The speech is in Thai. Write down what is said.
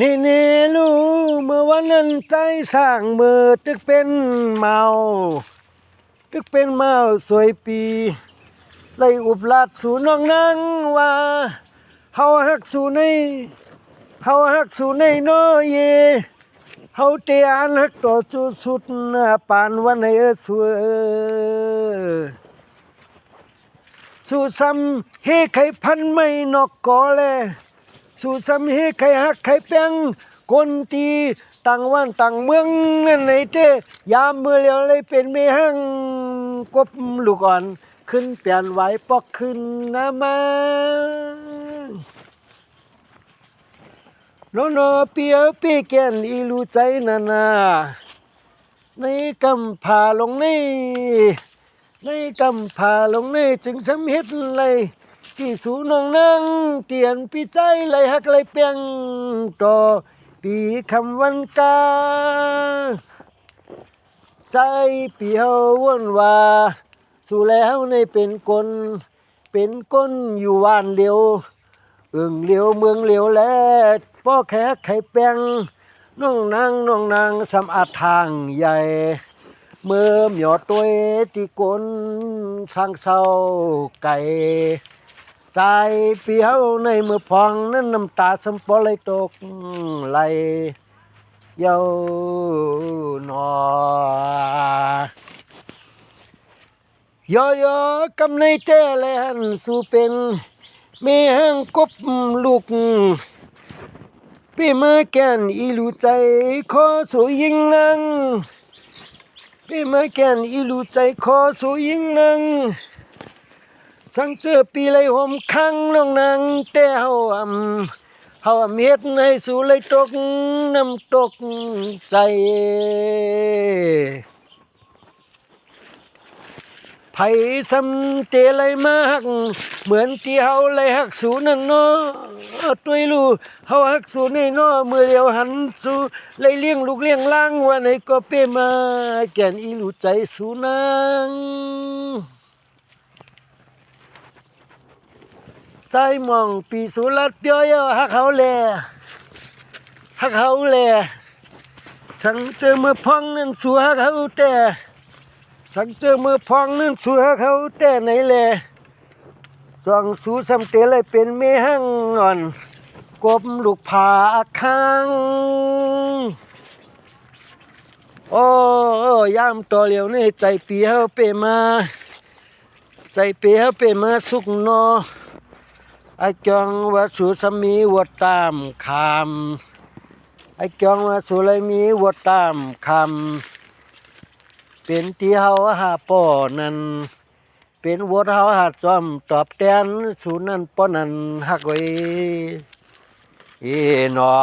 นี่นี่รู้เมื่อวันนั้นใจสร้างมือตึกเป็นเมา ตึกเป็นเมาสวยปีไล่อุบลาดสู่น้องนางว่าเฮาฮักสู่ในเฮาฮักสู่ในน้อเยเฮาเตียนฮักต่อจุสุดปานวันในเอสวยสู่ซ้ำเฮไขพันไม่นอกกอแล สูสำเฮใครฮักใครแป้งคนตีต่างวันต่างเมืองนั่นไหนเต้ยามมือเลียวเลยเป็นเมหังกบลูกอ่อน ขึ้นเปลี่ยนไหวปอกขึ้นนะมาโนโนเปียวปีแกนอีลูใจนานาในกำผาลงในในกำผาลงในจึงสำเฮ็ดเลย ที่สูน้องนั่งเตียนปีใจไหลหักไหลเปียงต่อปีคำวันกา ใจเปียววนว่า สู่แล้วในเป็นกลเป็นก้นอยู่วานเหลียวเอิงเหลียวเมืองเหลียวแลป้อแขกไข่แปงน้องนางน้องนางสำอาทางใหญ่ เมื่อหยอดตัวที่กลสร้างเศร้าไก่ ใจเปียวในมือพองนั้นน้ำตาสมปอเลยตกไหลเยาวนอยอยอกำในแต่แลนสู่เป็นเมหังกบลูกพี่มาแก่นอีลูใจขอสู่ยิงนังพี่มาแก่นอีลูใจขอสู่ยิงนัง สังเจอปีเลยหอมคังน้องนางแต่เฮาอำเฮาอำเฮ็ดให้สู่เลยตกน้ำตกใจไผสำเตเลยมากเหมือนที่เฮาเลยฮักสูนั่นเนาะตัวรูเฮาฮักสูนี่เนาะมือเดียวหันสู่เลยเลี้ยงลูกเลี้ยงล่างว่าไหนก็เป้มาแก่นอีรู้ใจสูนาง ใจมองปีสุรัดเปียวเยาฮักเขาแลฮักเขาแลสังเจอมือพองนั่นสัวฮักเขาแต่สังเจอมือพองนั่นสัวฮักเขาแต่ไหนแลจองสูสำเตเลยเป็นเมหังอ่อนกบลูกผาค้างโอ้โอ้ยามตัวเหลียวนี่ใจปีเฮาเปมา ใจปีเฮาเปมาสุกนอ ไอ้จองว่าสุสมีวัดตามคำไอ้จองว่าสุเลยมีวัดตามคำเป็นที่เฮาหาป้อนั้นเป็นวัดเฮาหาจอมตอบแทนสูนั้นป้อนั้นฮักไว้เอหนอ